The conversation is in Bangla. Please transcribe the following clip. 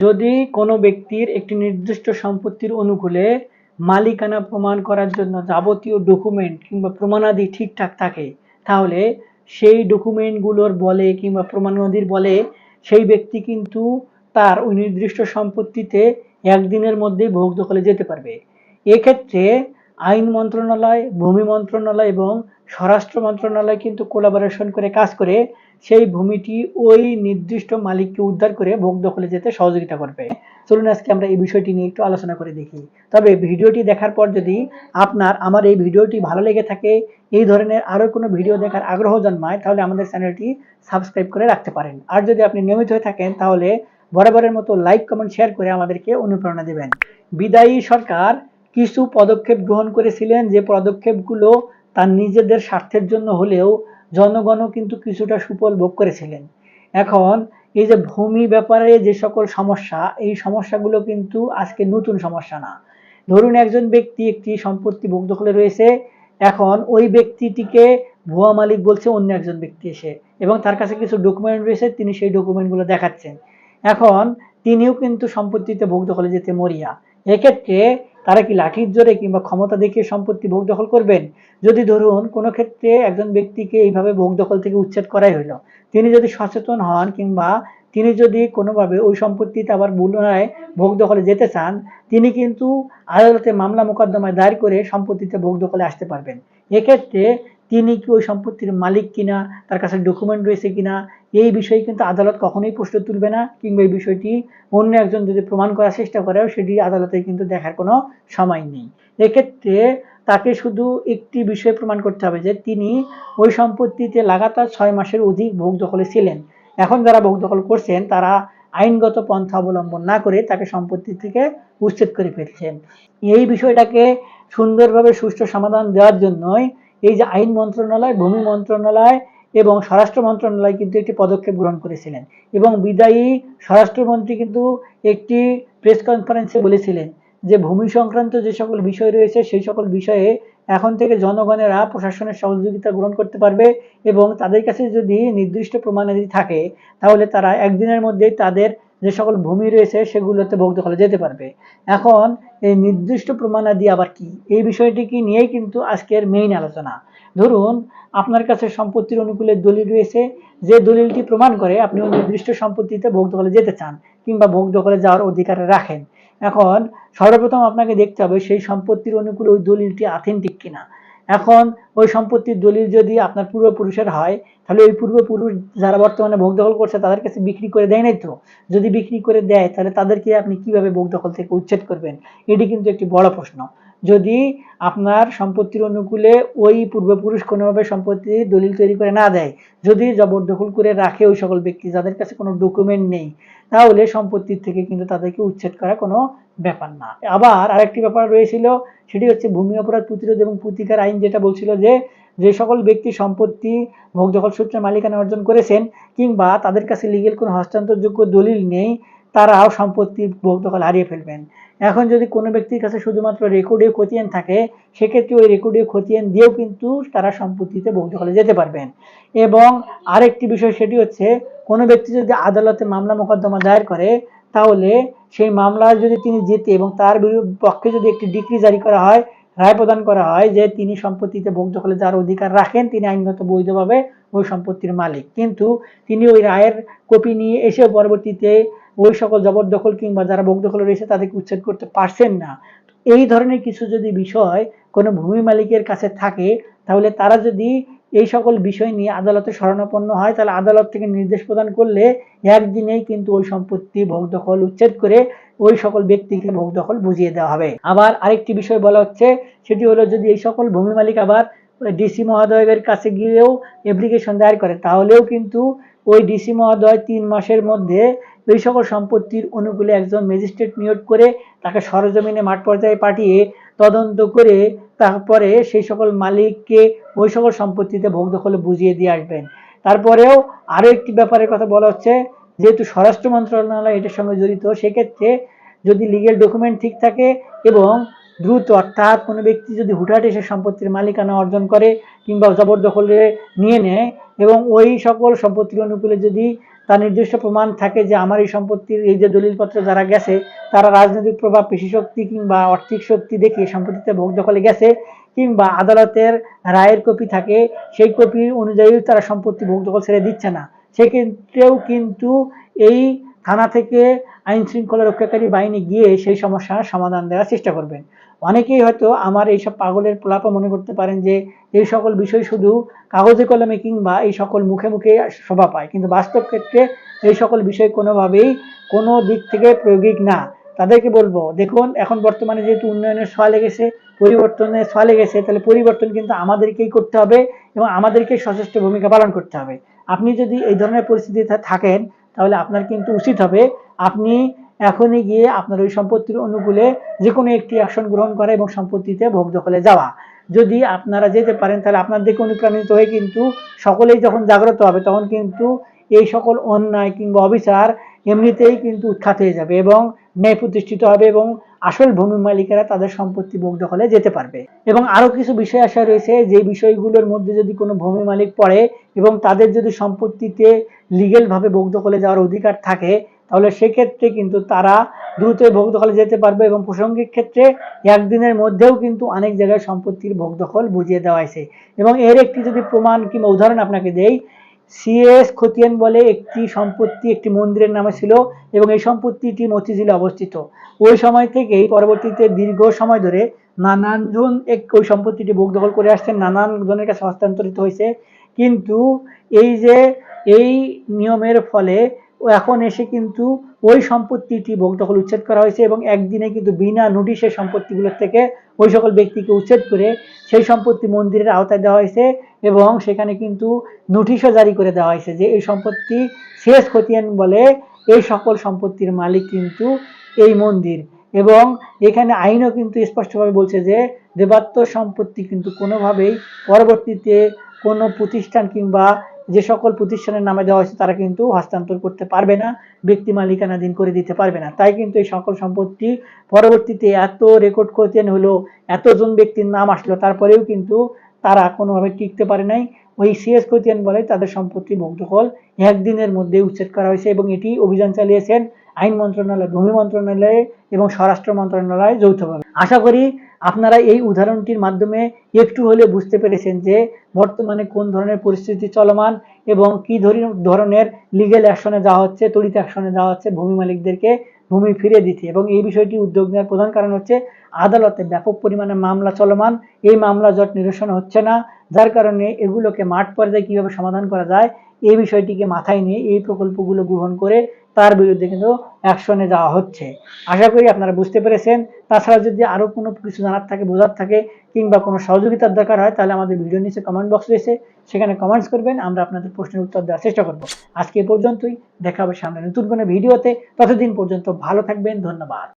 যদি কোনো ব্যক্তির একটি নির্দিষ্ট সম্পত্তির অনুকূলে মালিকানা প্রমাণ করার জন্য যাবতীয় ডকুমেন্ট কিংবা প্রমাণাদি ঠিকঠাক থাকে, তাহলে সেই ডকুমেন্টগুলোর বলে কিংবা প্রমাণাদির বলে সেই ব্যক্তি কিন্তু তার ওই নির্দিষ্ট সম্পত্তিতে একদিনের মধ্যেই ভোগ দখলে যেতে পারবে। এক্ষেত্রে আইন মন্ত্রণালয়, ভূমি মন্ত্রণালয় এবং স্বরাষ্ট্র মন্ত্রণালয় কিন্তু কোলাবোরেশন করে কাজ করে সেই ভূমিটি ওই নির্দিষ্ট মালিককে উদ্ধার করে ভোগ দখলে যেতে সহযোগিতা করবে। চলুন আজকে আমরা এই বিষয়টি নিয়ে একটু আলোচনা করে দেখি। তবে ভিডিওটি দেখার পর যদি আপনার আমার এই ভিডিওটি ভালো লেগে থাকে, এই ধরনের আরও কোনো ভিডিও দেখার আগ্রহ জন্মায়, তাহলে আমাদের চ্যানেলটি সাবস্ক্রাইব করে রাখতে পারেন। আর যদি আপনি নিয়মিত হয়ে থাকেন, তাহলে বরাবরের মতো লাইক কমেন্ট শেয়ার করে আমাদেরকে অনুপ্রেরণা দেবেন। বিদায়ী সরকার। কিছু পদক্ষেপ গ্রহণ করেছিলেন যে পদক্ষেপগুলো তার নিজেদের স্বার্থের জন্য হলেও জনগণও কিন্তু কিছুটা সুফল ভোগ করেছিলেন। এখন এই যে ভূমি ব্যাপারে যে সকল সমস্যা, এই সমস্যাগুলো কিন্তু আজকে নতুন সমস্যা না। ধরুন একজন ব্যক্তি একটি সম্পত্তি ভোগ দখলে রয়েছে, এখন ওই ব্যক্তিটিকে ভুয়া মালিক বলছে অন্য একজন ব্যক্তি এসে এবং তার কাছে কিছু ডকুমেন্ট রয়েছে, তিনি সেই ডকুমেন্টগুলো দেখাচ্ছেন। এখন তিনিও কিন্তু সম্পত্তিতে ভোগ দখলে যেতে মরিয়া। এক্ষেত্রে তারা কি লাঠির জোরে কিংবা ক্ষমতা দেখিয়ে সম্পত্তি ভোগ দখল করবেন? যদি ধরুন, কোনো ক্ষেত্রে একজন ব্যক্তিকে এইভাবে ভোগ দখল থেকে উচ্ছেদ করাই হলো তিনি যদি সচেতন হন কিংবা তিনি যদি কোনোভাবে ওই সম্পত্তিতে আবার পুনরায় ভোগ দখলে যেতে চান, তিনি কিন্তু আদালতে মামলা মোকদ্দমায় দায়ের করে সম্পত্তিতে ভোগ দখলে আসতে পারবেন। এক্ষেত্রে তিনি কি ওই সম্পত্তির মালিক কিনা, তার কাছে ডকুমেন্ট রয়েছে কিনা, এই বিষয়ে কিন্তু আদালত কখনোই প্রশ্ন তুলবে না, কিংবা এই বিষয়টি অন্য একজন যদি প্রমাণ করার চেষ্টা করেও সেটি আদালতে কিন্তু দেখার কোনো সময় নেই। এক্ষেত্রে তাকে শুধু একটি বিষয় প্রমাণ করতে হবে যে তিনি ওই সম্পত্তিতে লাগাতার ছয় মাসের অধিক ভোগ দখলে ছিলেন। এখন যারা ভোগ দখল করছেন, তারা আইনগত পন্থা অবলম্বন না করে তাকে সম্পত্তি থেকে উচ্ছেদ করে ফেলছেন। এই বিষয়টাকে সুন্দরভাবে সুষ্ঠু সমাধান দেওয়ার জন্যই এই যে আইন মন্ত্রণালয়, ভূমি মন্ত্রণালয় এবং স্বরাষ্ট্র মন্ত্রণালয় কিন্তু একটি পদক্ষেপ গ্রহণ করেছিলেন। এবং বিদায়ী স্বরাষ্ট্রমন্ত্রী কিন্তু একটি প্রেস কনফারেন্সে বলেছিলেন যে, ভূমি সংক্রান্ত যে সকল বিষয় রয়েছে, সেই সকল বিষয়ে এখন থেকে জনগণেরা প্রশাসনের সহযোগিতা গ্রহণ করতে পারবে এবং তাদের কাছে যদি নির্দিষ্ট প্রমাণাদি থাকে, তাহলে তারা একদিনের মধ্যেই তাদের যে সকল ভূমি রয়েছে সেগুলোতে ভোগ দখলে যেতে পারবে। এখন এই নির্দিষ্ট প্রমাণাদি আবার কি? এই বিষয়টিকে নিয়েই কিন্তু আজকের মেইন আলোচনা। ধরুন, আপনার কাছে সম্পত্তির অনুকূলে দলিল রয়েছে, যে দলিলটি প্রমাণ করে আপনি ওই নির্দিষ্ট সম্পত্তিতে ভোগ দখলে যেতে চান কিংবা ভোগ দখলে যাওয়ার অধিকার রাখেন। এখন সর্বপ্রথম আপনাকে দেখতে হবে সেই সম্পত্তির অনুকূলে ওই দলিলটি অথেন্টিক কিনা। এখন ওই সম্পত্তির দলিল যদি আপনার পূর্বপুরুষের হয়, তাহলে ওই পূর্বপুরুষ যারা বর্তমানে ভোগ দখল করছে, তাদের কাছে বিক্রি করে দেয় নাই তো? যদি বিক্রি করে দেয়, তাহলে তাদেরকে আপনি কীভাবে ভোগ দখল থেকে উচ্ছেদ করবেন? এটি কিন্তু একটি বড় প্রশ্ন। যদি আপনার সম্পত্তির অনুকূলে ওই পূর্বপুরুষ কোনোভাবে সম্পত্তি দলিল তৈরি করে না দেয়, যদি জবরদখল করে রাখে ওই সকল ব্যক্তি যাদের কাছে কোনো ডকুমেন্ট নেই, তাহলে সম্পত্তির থেকে কিন্তু তাদেরকে উচ্ছেদ করা কোনো ব্যাপার না। আবার আরেকটি ব্যাপার রয়েছিল, সেটি হচ্ছে ভূমি অপরাধ প্রতিরোধ এবং প্রতিকার আইন যেটা বলছিল যে যে সকল ব্যক্তি সম্পত্তি ভোগ দখল সূত্রে মালিকানা অর্জন করেছেন কিংবা তাদের কাছে লিগেল কোনো হস্তান্তরযোগ্য দলিল নেই, তারাও সম্পত্তি ভোগ দখল হারিয়ে ফেলবেন। এখন যদি কোনো ব্যক্তির কাছে শুধুমাত্র রেকর্ডীয় খতিয়ান থাকে, সেক্ষেত্রে ওই রেকর্ডীয় খতিয়ান দিয়েও কিন্তু তারা সম্পত্তিতে ভোগ দখলে যেতে পারবেন। এবং আরেকটি বিষয় সেটি হচ্ছে, কোনো ব্যক্তি যদি আদালতে মামলা মোকদ্দমা দায়ের করে, তাহলে সেই মামলায় যদি তিনি জেতে এবং তার পক্ষে যদি একটি ডিগ্রি জারি করা হয়, রায় প্রদান করা হয় যে তিনি সম্পত্তিতে ভোগ দখলে যার অধিকার রাখেন, তিনি আইনগত বৈধভাবে ওই সম্পত্তির মালিক। কিন্তু তিনি ওই রায়ের কপি নিয়ে এসেও পরবর্তীতে ওই সকল জবরদখল কিংবা যারা ভোগ দখলে রয়েছে তাদেরকে উচ্ছেদ করতে পারছেন না। এই ধরনের কিছু যদি বিষয় কোনো ভূমি মালিকের কাছে থাকে, তাহলে তারা যদি এই সকল বিষয় নিয়ে আদালতে শরণাপন্ন হয়, তাহলে আদালত থেকে নির্দেশ প্রদান করলে একদিনেই কিন্তু ওই সম্পত্তি ভোগ দখল উচ্ছেদ করে ওই সকল ব্যক্তিকে ভোগ দখল বুঝিয়ে দেওয়া হবে। আবার আরেকটি বিষয় বলা হচ্ছে, সেটি হলো যদি এই সকল ভূমি মালিক আবার ডিসি মহোদয়ের কাছে গিয়েও অ্যাপ্লিকেশন দায়ের করে, তাহলেও কিন্তু ওই ডিসি মহোদয় তিন মাসের মধ্যে ওই সকল সম্পত্তির অনুকূলে একজন ম্যাজিস্ট্রেট নিয়োগ করে তাকে সরজমিনে মাঠ পর্যায়ে পাঠিয়ে তদন্ত করে তারপরে সেই সকল মালিককে ওই সকল সম্পত্তিতে ভোগ দখলে বুঝিয়ে দিয়ে আসবেন। তারপরেও আরও একটি ব্যাপারের কথা বলা হচ্ছে, যেহেতু স্বরাষ্ট্র মন্ত্রণালয় এটার সঙ্গে জড়িত, সেক্ষেত্রে যদি লিগেল ডকুমেন্ট ঠিক থাকে এবং দ্রুত অর্থাৎ কোনো ব্যক্তি যদি হুটহাট এসে সম্পত্তির মালিকানা অর্জন করে কিংবা জবরদখলে নিয়ে নেয় এবং ওই সকল সম্পত্তির অনুকূলে যদি তার নির্দিষ্ট প্রমাণ থাকে যে আমার এই সম্পত্তির এই যে দলিলপত্র যারা গেছে, তারা রাজনৈতিক প্রভাব পেশি শক্তি কিংবা আর্থিক শক্তি দেখিয়ে সম্পত্তিতে ভোগ দখলে গেছে কিংবা আদালতের রায়ের কপি থাকে, সেই কপি অনুযায়ী তারা সম্পত্তি ভোগ দখল ছেড়ে দিচ্ছে না। সেক্ষেত্রেও কিন্তু এই থানা থেকে আইন শৃঙ্খলা রক্ষাকারী বাহিনী গিয়ে সেই সমস্যার সমাধান দেওয়ার চেষ্টা করবেন। অনেকেই হয়তো আমার এইসব পাগলের প্রলাপা মনে করতে পারেন যে এই সকল বিষয় শুধু কাগজে, কলমে কিংবা এই সকল মুখে মুখে শোভা পায়। কিন্তু বাস্তব ক্ষেত্রে এই সকল বিষয় কোনোভাবেই কোনো দিক থেকে প্রয়োগিক না। তাদেরকে বলব, দেখুন, এখন বর্তমানে যেহেতু উন্নয়নের ছোঁয়া লেগেছে, পরিবর্তনের ছোঁয়া লেগেছে, তাহলে পরিবর্তন কিন্তু আমাদেরকেই করতে হবে এবং আমাদেরকে সচেষ্ট ভূমিকা পালন করতে হবে। আপনি যদি এই ধরনের পরিস্থিতিতে থাকেন, তাহলে আপনার কিন্তু উচিত হবে আপনি এখনই গিয়ে আপনার ওই সম্পত্তির অনুকূলে যে কোনো একটি অ্যাকশন গ্রহণ করা এবং সম্পত্তিতে ভোগ দখলে যাওয়া। যদি আপনারা যেতে পারেন, তাহলে আপনার দিকে অনুপ্রাণিত হয়ে কিন্তু সকলেই যখন জাগ্রত হবে, তখন কিন্তু এই সকল অন্যায় কিংবা অবিচার এমনিতেই কিন্তু উৎখাত হয়ে যাবে এবং ন্যায় প্রতিষ্ঠিত হবে এবং আসল ভূমি মালিকেরা তাদের সম্পত্তি ভোগ দখলে যেতে পারবে। এবং আরও কিছু বিষয় আসা রয়েছে, যে বিষয়গুলোর মধ্যে যদি কোনো ভূমি মালিক পড়ে এবং তাদের যদি সম্পত্তিতে লিগেল ভাবে ভোগ দখলে যাওয়ার অধিকার থাকে তাহলে সেক্ষেত্রে কিন্তু তারা দ্রুত ভোগ দখলে যেতে পারবে এবং প্রাসঙ্গিক ক্ষেত্রে একদিনের মধ্যেও কিন্তু অনেক জায়গায় সম্পত্তির ভোগ দখল বুঝিয়ে দেওয়া হয়েছে। এবং এর একটি যদি প্রমাণ কিংবা উদাহরণ আপনাকে দেই সিএস খতিয়ান বলে একটি সম্পত্তি একটি মন্দিরের নামে ছিল এবং এই সম্পত্তিটি মতিঝিলে অবস্থিত। ওই সময় থেকেই পরবর্তীতে দীর্ঘ সময় ধরে নানান জন এক ওই সম্পত্তিটি ভোগ দখল করে আসছেন নানান জনের কাছে হস্তান্তরিত হয়েছে। কিন্তু এই যে এই নিয়মের ফলে এখন এসে কিন্তু ওই সম্পত্তিটি ভোগ দখল উচ্ছেদ করা হয়েছে এবং একদিনে কিন্তু বিনা নোটিশে সম্পত্তিগুলোর থেকে ওই সকল ব্যক্তিকে উচ্ছেদ করে সেই সম্পত্তি মন্দিরের আওতায় দেওয়া হয়েছে এবং সেখানে কিন্তু নোটিশও জারি করে দেওয়া হয়েছে যে এই সম্পত্তি শেষ খতিয়ান বলে এই সকল সম্পত্তির মালিক কিন্তু এই মন্দির। এবং এখানে আইনও কিন্তু স্পষ্টভাবে বলছে যে দেবাত্ম সম্পত্তি কিন্তু কোনোভাবেই পরবর্তীতে কোনো প্রতিষ্ঠান কিংবা যে সকল প্রতিষ্ঠানের নামে দেওয়া হয়েছে, তারা কিন্তু হস্তান্তর করতে পারবে না, ব্যক্তি মালিকানাধীন করে দিতে পারবে না। তাই কিন্তু এই সকল সম্পত্তি পরবর্তীতে এত রেকর্ড করতেন হলো, এতজন ব্যক্তির নাম আসলো, তারপরেও কিন্তু তারা কোনোভাবে টিকতে পারে নাই। ওই সিএস খতিয়ান বলে তাদের সম্পত্তি দখল একদিনের মধ্যে উচ্ছেদ করা হয়েছে এবং এটি অভিযান চালিয়েছেন আইন মন্ত্রণালয়, ভূমি মন্ত্রণালয় এবং স্বরাষ্ট্র মন্ত্রণালয় যৌথভাবে। আশা করি আপনারা এই উদাহরণটির মাধ্যমে একটু হলে বুঝতে পেরেছেন যে বর্তমানে কোন ধরনের পরিস্থিতি চলমান এবং কি ধরি- ধরনের লিগেল অ্যাকশনে যাওয়া হচ্ছে, তড়িৎ অ্যাকশনে যাওয়া হচ্ছে, ভূমি মালিকদেরকে ভূমি ফিরিয়ে দিতে। এবং এই বিষয়টি উদ্যোগ নেওয়ার প্রধান কারণ হচ্ছে আদালতে ব্যাপক পরিমাণে মামলা চলমান। এই মামলা জট নিরসন হচ্ছে না, যার কারণে এগুলোকে মাঠ পর্যায়ে কীভাবে সমাধান করা যায় এই বিষয়টিকে মাথায় নিয়ে এই প্রকল্পগুলো গ্রহণ করে তার বিরুদ্ধে কিন্তু অ্যাকশনে যাওয়া হচ্ছে। আশা করি আপনারা বুঝতে পেরেছেন। তাছাড়া যদি আরও কোনো কিছু জানার থাকে, বোঝার থাকে কিংবা কোনো সহযোগিতার দরকার হয়, তাহলে আমাদের ভিডিও নিচে কমেন্ট বক্স রয়েছে। সেখানে কমেন্টস করবেন, আমরা আপনাদের প্রশ্নের উত্তর দেওয়ার চেষ্টা করব। আজকে এ পর্যন্তই। দেখা হবে সামনে নতুন কোনো ভিডিওতে। ততদিন পর্যন্ত ভালো থাকবেন। ধন্যবাদ।